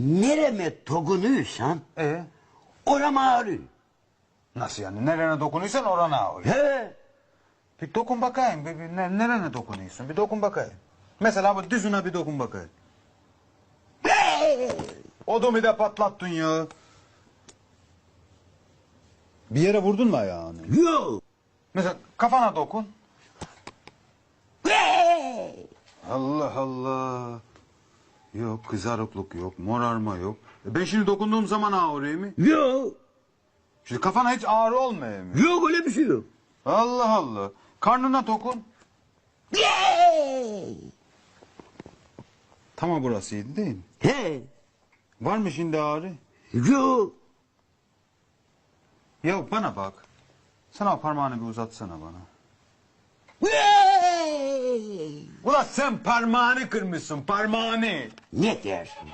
Nereme dokunuyorsan E oram ağrıyor. nasıl yani? Nerene dokunuyorsan orana ağrıyor. He. Bir dokun bakayım. Bir, bir, ne, nerene dokunuyorsun? Bir dokun bakayım. Mesela bu düzüne bir dokun bakayım. Odumu da patlattın ya. Bir yere vurdun mu ayağını? Yok. Mesela kafana dokun. Allah Allah. Yok kızarıklık yok, morarma yok. E ben şimdi dokunduğum zaman ağrıyor mu? Yok. Şimdi kafana hiç ağrı olmuyor mu? Yok öyle bir şey yok. Allah Allah. Karnına dokun. Tamam burasıydı değil mi? He. Var mı şimdi ağrı? Yok. Ya bana bak. Sana o parmağını bir uzatsana bana. Ulan sen parmağını kırmışsın parmağını. Ne dersin?